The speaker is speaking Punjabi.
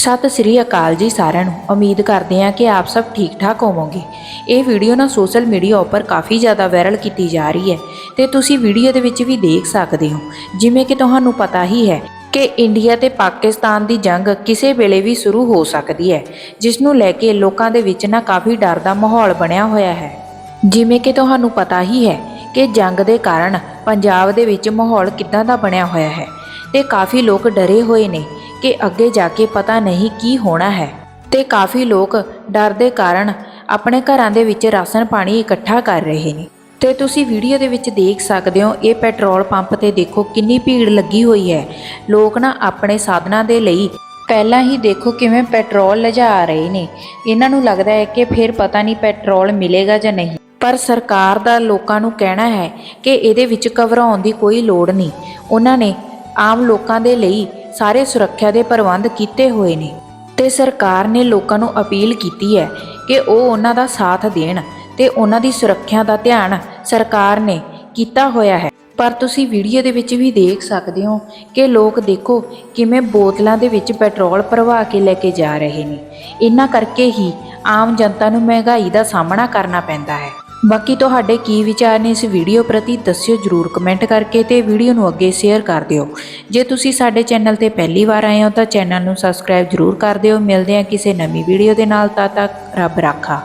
ਸਤਿ ਸ੍ਰੀ ਅਕਾਲ ਜੀ ਸਾਰਿਆਂ ਨੂੰ। ਉਮੀਦ ਕਰਦੇ ਹਾਂ ਕਿ ਆਪ ਸਭ ਠੀਕ ਠਾਕ ਹੋਵੋਗੇ। ਇਹ ਵੀਡੀਓ ਨਾ ਸੋਸ਼ਲ ਮੀਡੀਆ ਉੱਪਰ ਕਾਫੀ ਜ਼ਿਆਦਾ ਵਾਇਰਲ ਕੀਤੀ ਜਾ ਰਹੀ ਹੈ ਤੇ ਤੁਸੀਂ ਵੀਡੀਓ ਦੇ ਵਿੱਚ ਵੀ ਦੇਖ ਸਕਦੇ ਹੋ। ਜਿਵੇਂ ਕਿ ਤੁਹਾਨੂੰ ਪਤਾ ਹੀ ਹੈ ਕਿ ਇੰਡੀਆ ਤੇ ਪਾਕਿਸਤਾਨ ਦੀ ਜੰਗ ਕਿਸੇ ਵੇਲੇ ਵੀ ਸ਼ੁਰੂ ਹੋ ਸਕਦੀ ਹੈ, ਜਿਸ ਨੂੰ ਲੈ ਕੇ ਲੋਕਾਂ ਦੇ ਵਿੱਚ ਨਾ ਕਾਫੀ ਡਰ ਦਾ ਮਾਹੌਲ ਬਣਿਆ ਹੋਇਆ ਹੈ। ਜਿਵੇਂ ਕਿ ਤੁਹਾਨੂੰ ਪਤਾ ਹੀ ਹੈ ਕਿ ਜੰਗ ਦੇ ਕਾਰਨ ਪੰਜਾਬ ਦੇ ਵਿੱਚ ਮਾਹੌਲ ਕਿੱਦਾਂ ਦਾ ਬਣਿਆ ਹੋਇਆ ਹੈ ਤੇ ਕਾਫੀ ਲੋਕ ਡਰੇ ਹੋਏ ਨੇ ਕਿ ਅੱਗੇ ਜਾ ਕੇ ਪਤਾ ਨਹੀਂ ਕੀ ਹੋਣਾ ਹੈ। ਤੇ ਕਾਫੀ ਲੋਕ ਡਰ ਦੇ ਕਾਰਨ ਆਪਣੇ ਘਰਾਂ ਦੇ ਵਿੱਚ ਰਾਸ਼ਨ ਪਾਣੀ ਇਕੱਠਾ ਕਰ ਰਹੇ ਨੇ। ਤੇ ਤੁਸੀਂ ਵੀਡੀਓ ਦੇ ਵਿੱਚ ਦੇਖ ਸਕਦੇ ਹੋ, ਇਹ ਪੈਟਰੋਲ ਪੰਪ ਤੇ ਦੇਖੋ ਕਿੰਨੀ ਭੀੜ ਲੱਗੀ ਹੋਈ ਹੈ। ਲੋਕ ਨਾ ਆਪਣੇ ਸਾਧਨਾਂ ਦੇ ਲਈ ਪਹਿਲਾਂ ਹੀ ਦੇਖੋ ਕਿਵੇਂ ਪੈਟਰੋਲ ਲਿਜਾ ਰਹੇ ਨੇ। ਇਹਨਾਂ ਨੂੰ ਲੱਗਦਾ ਹੈ ਕਿ ਫਿਰ ਪਤਾ ਨਹੀਂ ਪੈਟਰੋਲ ਮਿਲੇਗਾ ਜਾਂ ਨਹੀਂ। ਪਰ ਸਰਕਾਰ ਦਾ ਲੋਕਾਂ ਨੂੰ ਕਹਿਣਾ ਹੈ ਕਿ ਇਹਦੇ ਵਿੱਚ ਘਬਰਾਉਣ ਦੀ ਕੋਈ ਲੋੜ ਨਹੀਂ। ਉਹਨਾਂ ਨੇ ਆਮ ਲੋਕਾਂ ਦੇ ਲਈ ਸਾਰੇ ਸੁਰੱਖਿਆ ਦੇ ਪ੍ਰਬੰਧ ਕੀਤੇ ਹੋਏ ਨੇ ਤੇ ਸਰਕਾਰ ਨੇ ਲੋਕਾਂ ਨੂੰ ਅਪੀਲ ਕੀਤੀ ਹੈ ਕਿ ਉਹ ਉਹਨਾਂ ਦਾ ਸਾਥ ਦੇਣ ਤੇ ਉਹਨਾਂ ਦੀ ਸੁਰੱਖਿਆ ਦਾ ਧਿਆਨ ਸਰਕਾਰ ਨੇ ਕੀਤਾ ਹੋਇਆ ਹੈ। ਪਰ ਤੁਸੀਂ ਵੀਡੀਓ ਦੇ ਵਿੱਚ ਵੀ ਦੇਖ ਸਕਦੇ ਹੋ ਕਿ ਲੋਕ ਦੇਖੋ ਕਿਵੇਂ ਬੋਤਲਾਂ ਦੇ ਵਿੱਚ ਪੈਟਰੋਲ ਭਰਵਾ ਕੇ ਲੈ ਕੇ ਜਾ ਰਹੇ ਨੇ। ਇਹਨਾਂ ਕਰਕੇ ਹੀ ਆਮ ਜਨਤਾ ਨੂੰ ਮਹਿੰਗਾਈ ਦਾ ਸਾਹਮਣਾ ਕਰਨਾ ਪੈਂਦਾ ਹੈ। ਬਾਕੀ ਤੁਹਾਡੇ ਕੀ ਵਿਚਾਰ ਨੇ ਇਸ ਵੀਡੀਓ ਪ੍ਰਤੀ ਦੱਸਿਓ ਜਰੂਰ ਕਮੈਂਟ ਕਰਕੇ ਤੇ ਵੀਡੀਓ ਨੂੰ ਅੱਗੇ ਸ਼ੇਅਰ ਕਰ ਦਿਓ। ਜੇ ਤੁਸੀਂ ਸਾਡੇ ਚੈਨਲ ਤੇ ਪਹਿਲੀ ਵਾਰ ਆਏ ਹੋ ਤਾਂ ਚੈਨਲ ਨੂੰ ਸਬਸਕ੍ਰਾਈਬ ਜਰੂਰ ਕਰ ਦਿਓ। ਮਿਲਦੇ ਹਾਂ ਕਿਸੇ ਨਵੀਂ ਵੀਡੀਓ ਦੇ ਨਾਲ, ਤਦ ਤੱਕ ਰੱਬ ਰਾਖਾ।